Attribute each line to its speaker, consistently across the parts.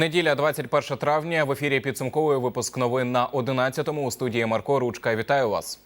Speaker 1: Неділя, 21 травня. В ефірі підсумковий випуск новин на 11-му. У студії Марко Ручка. Вітаю вас.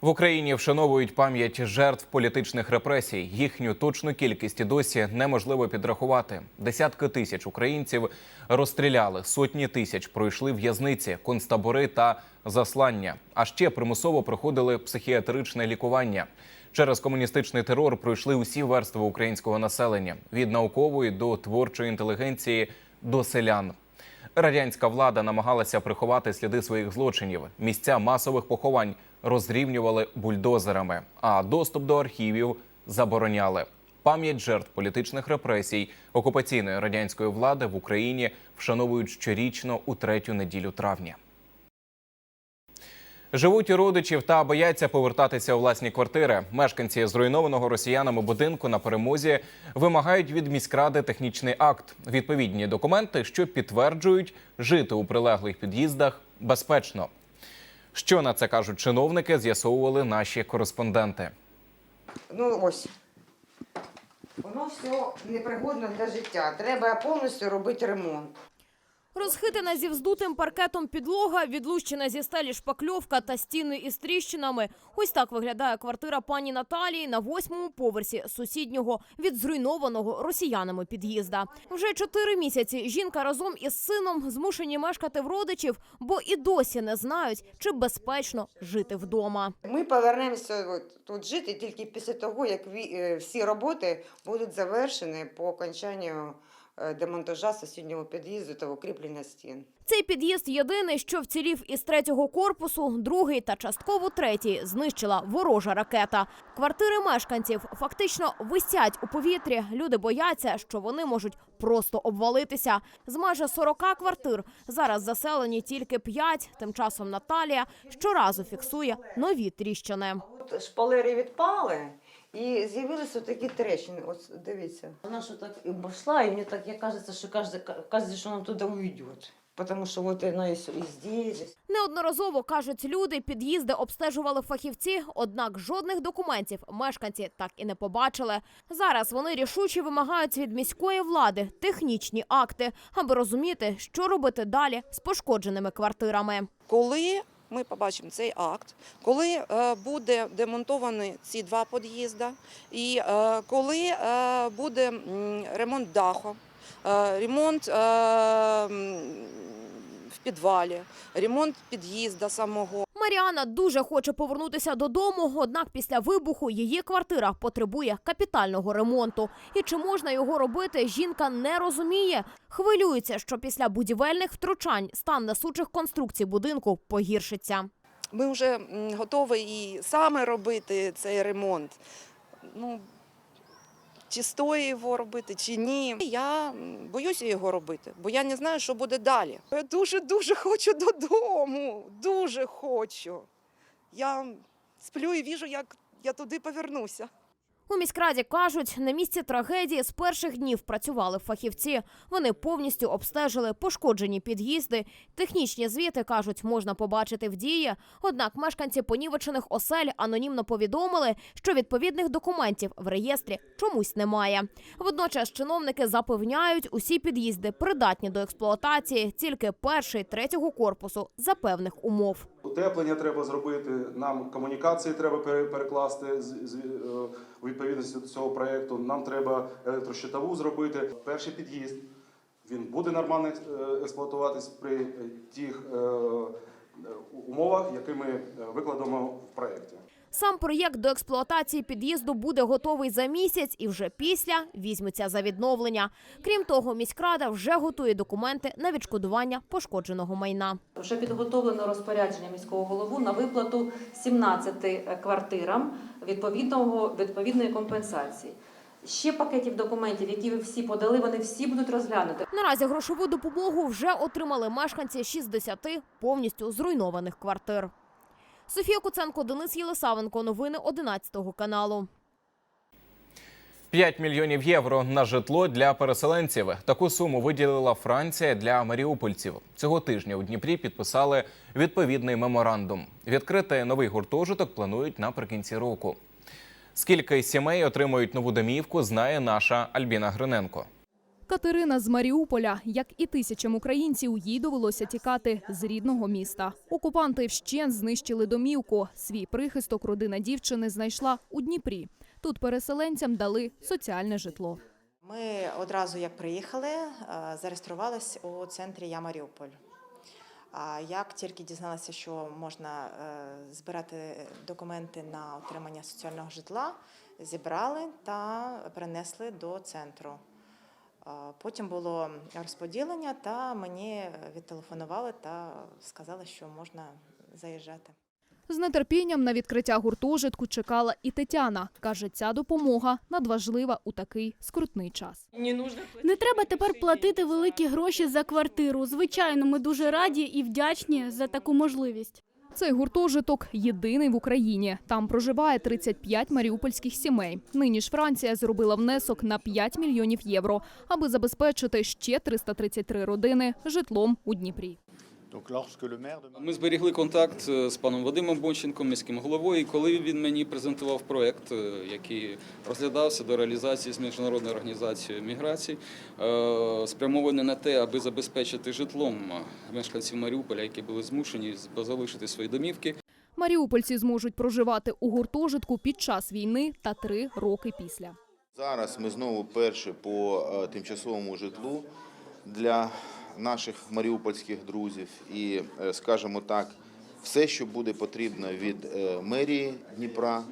Speaker 1: В Україні вшановують пам'ять жертв політичних репресій. Їхню точну кількість і досі неможливо підрахувати. Десятки тисяч українців розстріляли, сотні тисяч пройшли в'язниці, концтабори та заслання. А ще примусово проходили психіатричне лікування. Через комуністичний терор пройшли усі верстви українського населення від наукової до творчої інтелігенції до селян. Радянська влада намагалася приховати сліди своїх злочинів. Місця масових поховань розрівнювали бульдозерами, а доступ до архівів забороняли. Пам'ять жертв політичних репресій окупаційної радянської влади в Україні вшановують щорічно у третю неділю травня. Живуть у родичів та бояться повертатися у власні квартири. Мешканці зруйнованого росіянами будинку на перемозі вимагають від міськради технічний акт, відповідні документи, що підтверджують жити у прилеглих під'їздах безпечно. Що на це кажуть чиновники, з'ясовували наші кореспонденти.
Speaker 2: Ну ось. Воно все непригодно для життя. Треба повністю робити ремонт.
Speaker 3: Розхитана зі вздутим паркетом підлога, відлущена зі стелі шпакльовка та стіни із тріщинами. Ось так виглядає квартира пані Наталії на восьмому поверсі сусіднього від зруйнованого росіянами під'їзда. Вже чотири місяці жінка разом із сином змушені мешкати в родичів, бо і досі не знають, чи безпечно жити вдома.
Speaker 2: Ми повернемося тут жити тільки після того, як е, всі роботи будуть завершені по окончанню демонтажа сусіднього під'їзду та укріплення стін.
Speaker 3: Цей під'їзд єдиний, що вцілів із третього корпусу, другий та частково третій знищила ворожа ракета. Квартири мешканців фактично висять у повітрі. Люди бояться, що вони можуть просто обвалитися. З майже 40 квартир зараз заселені тільки 5. Тим часом Наталія щоразу фіксує нові тріщини.
Speaker 2: От шпалери відпали і з'явилися такі трещини. Ось дивіться.
Speaker 4: Вона що так і пішла, і мені так я кажеться, що каже, каже, що вона туди уйде.
Speaker 2: Тому що от вона і здесь.
Speaker 3: Неодноразово кажуть люди, під'їзди обстежували фахівці, однак жодних документів мешканці так і не побачили. Зараз вони рішуче вимагають від міської влади технічні акти, аби розуміти, що робити далі з пошкодженими квартирами.
Speaker 5: Коли ми побачимо цей акт, коли е, буде демонтовані ці два під'їзди, і е, коли е, буде ремонт даху, ремонт в підвалі, ремонт під'їзда самого.
Speaker 3: Маріана дуже хоче повернутися додому, однак після вибуху її квартира потребує капітального ремонту. І чи можна його робити, жінка не розуміє. Хвилюється, що після будівельних втручань стан несучих конструкцій будинку погіршиться.
Speaker 5: Ми вже готові і саме робити цей ремонт. Ну, чи стоїть його робити, чи ні. Я боюся його робити, бо я не знаю, що буде далі. Я дуже-дуже хочу додому. Дуже хочу. Я сплю і віжу, як я туди повернуся.
Speaker 3: У міськраді кажуть, на місці трагедії з перших днів працювали фахівці. Вони повністю обстежили пошкоджені під'їзди. Технічні звіти кажуть, можна побачити в дії. Однак мешканці понівечених осель анонімно повідомили, що відповідних документів в реєстрі чомусь немає. Водночас чиновники запевняють, усі під'їзди придатні до експлуатації, тільки перший третього корпусу за певних умов.
Speaker 6: Утеплення треба зробити, нам комунікації треба пере- перекласти е, у відповідності до цього проєкту. Нам треба електрощитову зробити. Перший під'їзд він буде нормально е, експлуатуватись при тих е, умовах, які ми викладемо в проєкті.
Speaker 3: Сам проєкт до експлуатації під'їзду буде готовий за місяць і вже після візьметься за відновлення. Крім того, міськрада вже готує документи на відшкодування пошкодженого майна.
Speaker 4: Вже підготовлено розпорядження міського голову на виплату 17 квартирам відповідного відповідної компенсації. Ще пакетів документів, які ви всі подали, вони всі будуть розглянуті.
Speaker 3: Наразі грошову допомогу вже отримали мешканці 60 повністю зруйнованих квартир. Софія Куценко, Денис Єлисавенко. Новини 11 каналу.
Speaker 1: 5 мільйонів євро на житло для переселенців. Таку суму виділила Франція для маріупольців. Цього тижня у Дніпрі підписали відповідний меморандум. Відкрити новий гуртожиток планують наприкінці року. Скільки сімей отримують нову домівку, знає наша Альбіна Гриненко.
Speaker 7: Катерина з Маріуполя, як і тисячам українців, їй довелося тікати з рідного міста. Окупанти вщен знищили домівку. Свій прихисток родина дівчини знайшла у Дніпрі. Тут переселенцям дали соціальне житло.
Speaker 8: Ми одразу як приїхали, е, зареєструвались у центрі Я Маріуполь. А як тільки дізналися, що можна е, збирати документи на отримання соціального житла, зібрали та перенесли до центру. Е, Потім було розподілення, та мені відтелефонували та сказали, що можна заїжджати.
Speaker 7: З нетерпінням на відкриття гуртожитку чекала і Тетяна. Каже, ця допомога надважлива у такий скрутний час.
Speaker 9: Не треба тепер платити великі гроші за квартиру. Звичайно, ми дуже раді і вдячні за таку можливість.
Speaker 7: Цей гуртожиток єдиний в Україні. Там проживає 35 маріупольських сімей. Нині ж Франція зробила внесок на 5 мільйонів євро, аби забезпечити ще 333 родини житлом у Дніпрі.
Speaker 10: Ми зберігли контакт е, з паном Вадимом Бонченком, міським головою. І коли він мені презентував проект, е, який розглядався до реалізації з міжнародною організацією міграції, е, спрямований на те, аби забезпечити житлом мешканців Маріуполя, які були змушені залишити свої домівки.
Speaker 7: Маріупольці зможуть проживати у гуртожитку під час війни та три роки після.
Speaker 11: Зараз ми знову перші по тимчасовому житлу для наших маріупольських друзів. І, е, скажімо так, все, що буде потрібно від е, мерії Дніпра,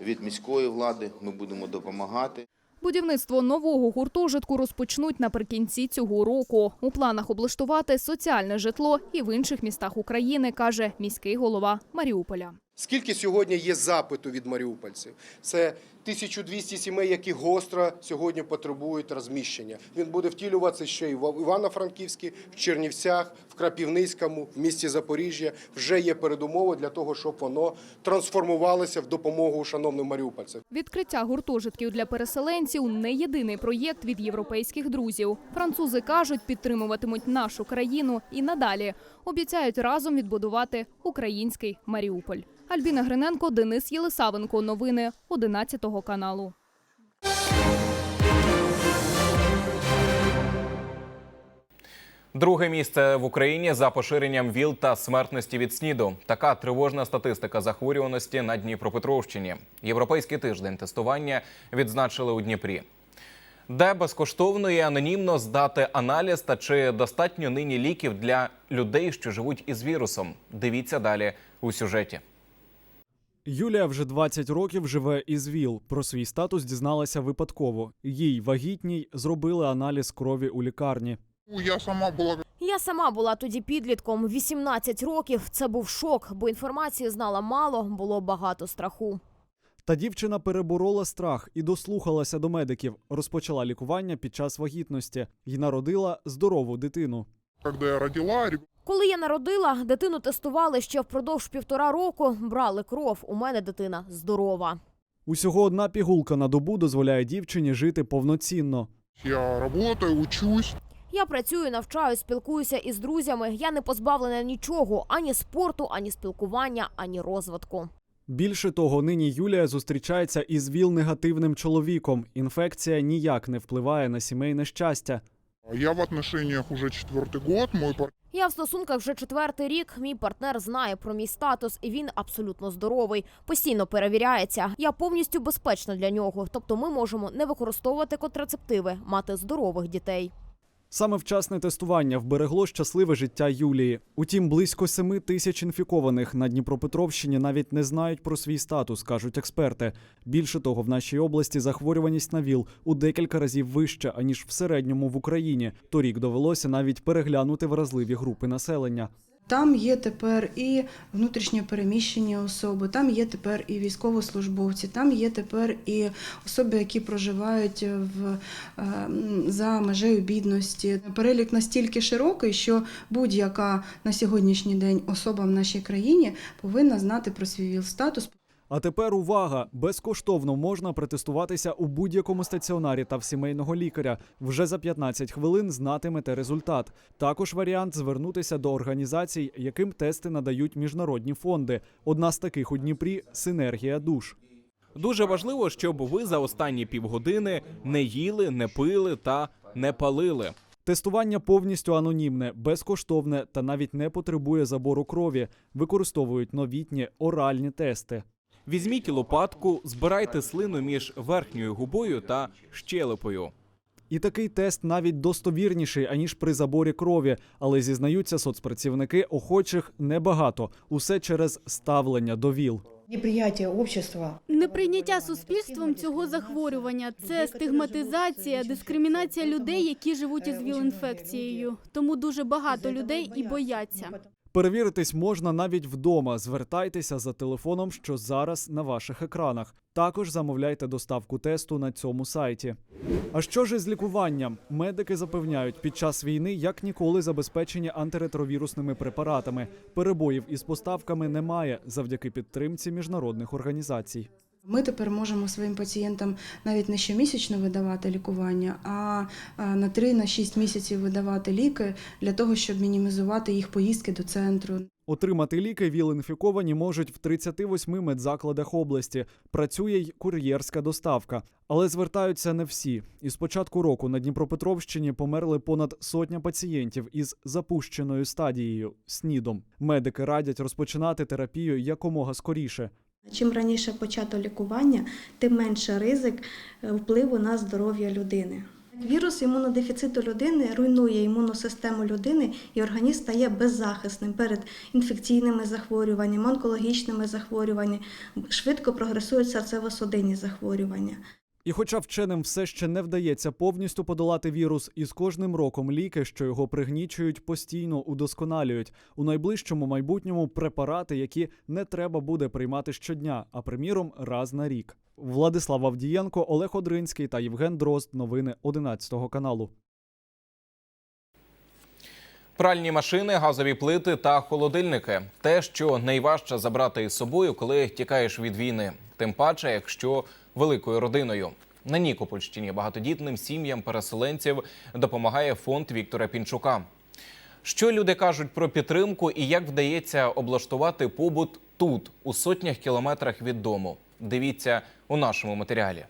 Speaker 11: від міської влади, ми будемо допомагати.
Speaker 7: Будівництво нового гуртожитку розпочнуть наприкінці цього року. У планах облаштувати соціальне житло і в інших містах України, каже міський голова Маріуполя.
Speaker 12: Скільки сьогодні є запиту від маріупольців? Це 1200 сімей, які гостро сьогодні потребують розміщення. Він буде втілюватися ще й в Івано-Франківській, в Чернівцях, в Крапівницькому, в місті Запоріжжя. Вже є передумови для того, щоб воно трансформувалося в допомогу шановним маріупольцям.
Speaker 7: Відкриття гуртожитків для переселенців не єдиний проєкт від європейських друзів. Французи кажуть, підтримуватимуть нашу країну і надалі. Обіцяють разом відбудувати український Маріуполь. Альбіна Гриненко, Денис Єлисавенко. Новини 11 каналу.
Speaker 1: Друге місце в Україні за поширенням ВІЛ та смертності від СНІДу. Така тривожна статистика захворюваності на Дніпропетровщині. Європейський тиждень тестування відзначили у Дніпрі. Де безкоштовно і анонімно здати аналіз та чи достатньо нині ліків для людей, що живуть із вірусом? Дивіться далі у сюжеті.
Speaker 13: Юлія вже 20 років живе із ВІЛ. Про свій статус дізналася випадково. Їй вагітній зробили аналіз крові у лікарні.
Speaker 14: Я сама була
Speaker 3: Я сама була тоді підлітком 18 років. Це був шок, бо інформації знала мало, було багато страху.
Speaker 13: Та дівчина переборола страх і дослухалася до медиків. Розпочала лікування під час вагітності і народила здорову дитину.
Speaker 14: коли я родила,
Speaker 3: Коли я народила, дитину тестували ще впродовж півтора року. Брали кров. У мене дитина здорова.
Speaker 13: Усього одна пігулка на добу дозволяє дівчині жити повноцінно.
Speaker 14: я работаю, учусь.
Speaker 3: Я працюю, навчаю, спілкуюся із друзями. Я не позбавлена нічого ані спорту, ані спілкування, ані розвитку.
Speaker 13: Більше того, нині Юлія зустрічається із ВІЛ-негативним чоловіком. Інфекція ніяк не впливає на сімейне щастя.
Speaker 14: Я в отношениях уже четвертый год. Мой пар-
Speaker 3: Я в стосунках вже четвертий рік. Мій партнер знає про мій статус, і він абсолютно здоровий. Постійно перевіряється. Я повністю безпечна для нього. Тобто, ми можемо не використовувати контрацептиви, мати здорових дітей.
Speaker 13: Саме вчасне тестування вберегло щасливе життя Юлії. Утім, близько семи тисяч інфікованих на Дніпропетровщині навіть не знають про свій статус, кажуть експерти. Більше того, в нашій області захворюваність на ВІЛ у декілька разів вища аніж в середньому в Україні. Торік довелося навіть переглянути вразливі групи населення.
Speaker 15: Там є тепер і внутрішньо переміщені особи, там є тепер і військовослужбовці, там є тепер і особи, які проживають в, е, за межею бідності. Перелік настільки широкий, що будь-яка на сьогоднішній день особа в нашій країні повинна знати про свій ВІЛ-статус.
Speaker 13: А тепер увага! Безкоштовно можна протестуватися у будь-якому стаціонарі та в сімейного лікаря. Вже за 15 хвилин знатимете результат. Також варіант звернутися до організацій, яким тести надають міжнародні фонди. Одна з таких у Дніпрі синергія душ.
Speaker 1: Дуже важливо, щоб ви за останні півгодини не їли, не пили та не палили.
Speaker 13: Тестування повністю анонімне, безкоштовне та навіть не потребує забору крові. Використовують новітні оральні тести.
Speaker 1: Візьміть лопатку, збирайте слину між верхньою губою та щелепою.
Speaker 13: І такий тест навіть достовірніший аніж при заборі крові, але зізнаються соцпрацівники охочих небагато. Усе через ставлення до ВІЛ.
Speaker 15: Неприяття общества.
Speaker 9: Неприйняття суспільством цього захворювання це стигматизація, дискримінація людей, які живуть із ВІЛ-інфекцією. Тому дуже багато людей і бояться.
Speaker 13: Перевіритись можна навіть вдома. Звертайтеся за телефоном, що зараз на ваших екранах. Також замовляйте доставку тесту на цьому сайті. А що ж із лікуванням? Медики запевняють, під час війни як ніколи забезпечені антиретровірусними препаратами. Перебоїв із поставками немає завдяки підтримці міжнародних організацій.
Speaker 15: Ми тепер можемо своїм пацієнтам навіть не щомісячно видавати лікування, а на 3-6 місяців видавати ліки для того, щоб мінімізувати їх поїздки до центру.
Speaker 13: Отримати ліки ВІЛ-інфіковані можуть в 38 медзакладах області. Працює й кур'єрська доставка. Але звертаються не всі. Із початку року на Дніпропетровщині померли понад сотня пацієнтів із запущеною стадією СНІДом. Медики радять розпочинати терапію якомога скоріше.
Speaker 16: Чим раніше почато лікування, тим менше ризик е, впливу на здоров'я людини. Вірус імунодефіциту людини руйнує імунну систему людини, і організм стає беззахисним перед інфекційними захворюваннями, онкологічними захворюваннями, швидко прогресують серцево-судинні захворювання.
Speaker 13: І хоча вченим все ще не вдається повністю подолати вірус, із кожним роком ліки, що його пригнічують, постійно удосконалюють. У найближчому майбутньому препарати, які не треба буде приймати щодня, а приміром раз на рік. Владислав Авдієнко, Олег Одринський та Євген Дрозд. Новини 11 каналу.
Speaker 1: Пральні машини, газові плити та холодильники те, що найважче забрати із собою, коли тікаєш від війни. Тим паче, якщо великою родиною. На Нікопольщині багатодітним сім'ям переселенців допомагає фонд Віктора Пінчука. Що люди кажуть про підтримку і як вдається облаштувати побут тут, у сотнях кілометрах від дому? Дивіться у нашому матеріалі.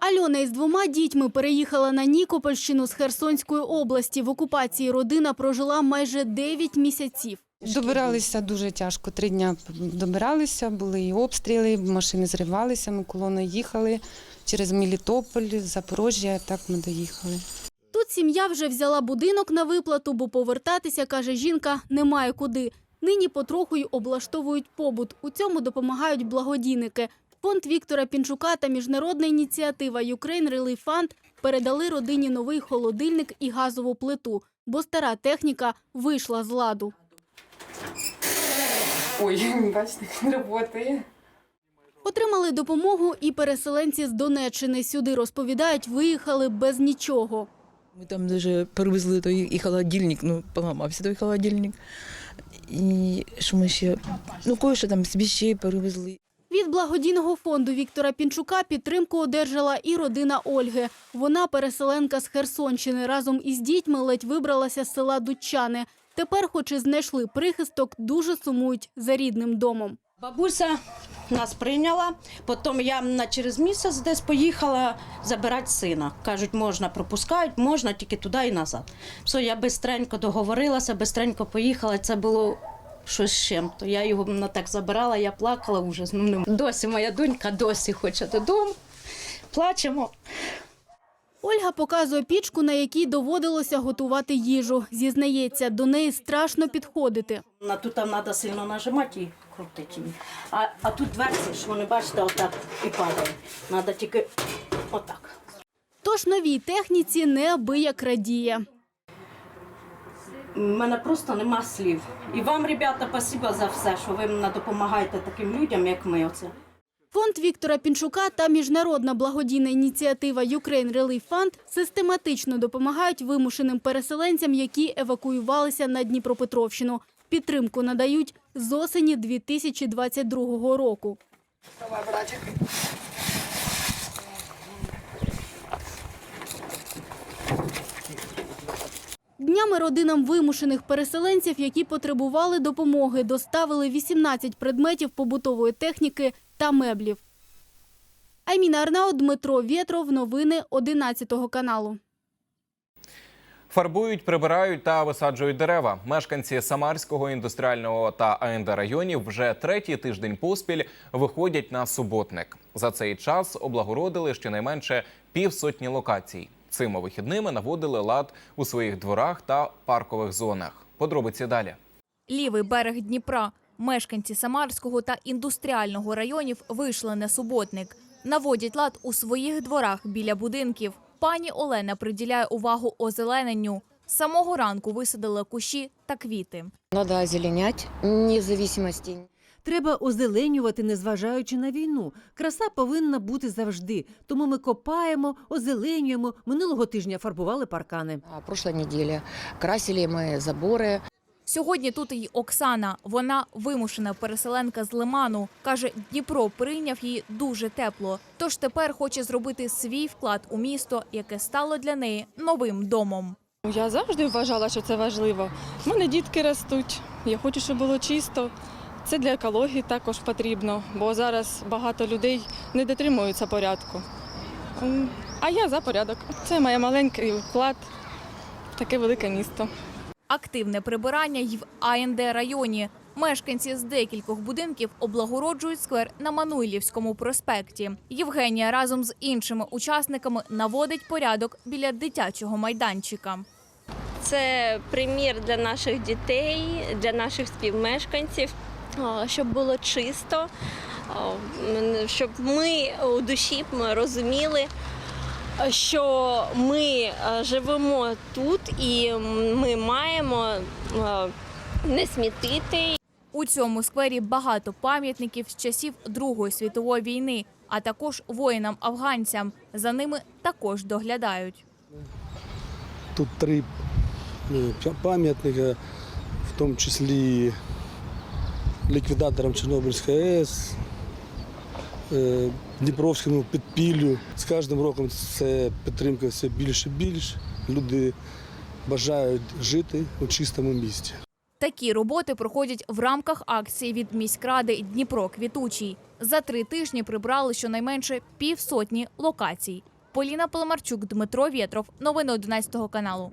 Speaker 9: Альона із двома дітьми переїхала на Нікопольщину з Херсонської області. В окупації родина прожила майже 9 місяців.
Speaker 17: Добиралися дуже тяжко. Три дня добиралися, були і обстріли, машини зривалися, ми колоною їхали через Мелітополь, Запорожжя, так ми доїхали.
Speaker 9: Тут сім'я вже взяла будинок на виплату, бо повертатися, каже жінка, немає куди. Нині потроху й облаштовують побут. У цьому допомагають благодійники. Фонд Віктора Пінчука та міжнародна ініціатива Ukraine Relief Fund передали родині новий холодильник і газову плиту, бо стара техніка вийшла з ладу.
Speaker 17: Ой, бачите, не працює.
Speaker 9: Отримали допомогу і переселенці з Донеччини. Сюди, розповідають, виїхали без нічого.
Speaker 18: Ми там даже привезли той і холодильник, ну, поламався той холодильник. І що ми ще, ну, кое-що там з вещей перевезли.
Speaker 9: Від благодійного фонду Віктора Пінчука підтримку одержала і родина Ольги. Вона переселенка з Херсонщини. Разом із дітьми ледь вибралася з села Дудчани. Тепер, хоч і знайшли прихисток, дуже сумують за рідним домом.
Speaker 19: Бабуся нас прийняла, потім я на через місяць десь поїхала забирати сина. Кажуть, можна пропускають, можна тільки туди і назад. Все, я бистренько договорилася, бистренько поїхала. Це було щось з чим-то. Я його на так забирала, я плакала вже. Не- досі моя донька досі хоче додому. Плачемо.
Speaker 9: Ольга показує пічку, на якій доводилося готувати їжу. Зізнається, до неї страшно підходити.
Speaker 19: На тут там треба сильно нажимати і крутити. А, а тут дверці, що вони бачите, отак і падають. Треба тільки отак.
Speaker 9: Тож новій техніці неабияк радіє.
Speaker 19: У мене просто нема слів. І вам, ребята, спасибо за все, що ви допомагаєте таким людям, як ми. Оце.
Speaker 9: Фонд Віктора Пінчука та міжнародна благодійна ініціатива Ukraine Relief Fund систематично допомагають вимушеним переселенцям, які евакуювалися на Дніпропетровщину. Підтримку надають з осені 2022 року. Днями родинам вимушених переселенців, які потребували допомоги, доставили 18 предметів побутової техніки та меблів. Айміна Арнаут, Дмитро Вєтров. Новини 11 каналу.
Speaker 1: Фарбують, прибирають та висаджують дерева. Мешканці Самарського індустріального та АНД районів вже третій тиждень поспіль виходять на суботник. За цей час облагородили щонайменше півсотні локацій. Цими вихідними наводили лад у своїх дворах та паркових зонах. Подробиці далі.
Speaker 20: Лівий берег Дніпра. Мешканці Самарського та індустріального районів вийшли на суботник. Наводять лад у своїх дворах біля будинків. Пані Олена приділяє увагу озелененню. З самого ранку висадили кущі та квіти.
Speaker 21: Надо озеленять, независимости.
Speaker 22: Треба озеленювати, незважаючи на війну. Краса повинна бути завжди. Тому ми копаємо, озеленюємо. Минулого тижня фарбували паркани.
Speaker 21: А прошлой неделе красили мы заборы.
Speaker 20: Сьогодні тут і Оксана. Вона вимушена переселенка з Лиману. Каже, Дніпро прийняв її дуже тепло. Тож тепер хоче зробити свій вклад у місто, яке стало для неї новим домом.
Speaker 23: Я завжди вважала, що це важливо. У мене дітки ростуть. Я хочу, щоб було чисто. Це для екології також потрібно, бо зараз багато людей не дотримуються порядку. А я за порядок. Це моє маленький вклад в таке велике місто.
Speaker 20: Активне прибирання й в АНД районі. Мешканці з декількох будинків облагороджують сквер на Мануйлівському проспекті. Євгенія разом з іншими учасниками наводить порядок біля дитячого майданчика.
Speaker 24: Це примір для наших дітей, для наших співмешканців, щоб було чисто, щоб ми у душі розуміли, що ми живемо тут і ми маємо не смітити.
Speaker 20: У цьому сквері багато пам'ятників з часів Другої світової війни, а також воїнам-афганцям. За ними також доглядають.
Speaker 25: Тут три е, пам'ятника, в тому числі ліквідаторам Чорнобильської АЕС, е, Дніпровському підпіллю. З кожним роком це підтримка все більше і більше. Люди бажають жити у чистому місті.
Speaker 20: Такі роботи проходять в рамках акції від міськради Дніпро Квітучий. За три тижні прибрали щонайменше півсотні локацій. Поліна Поломарчук, Дмитро Вєтров. Новини 11 каналу.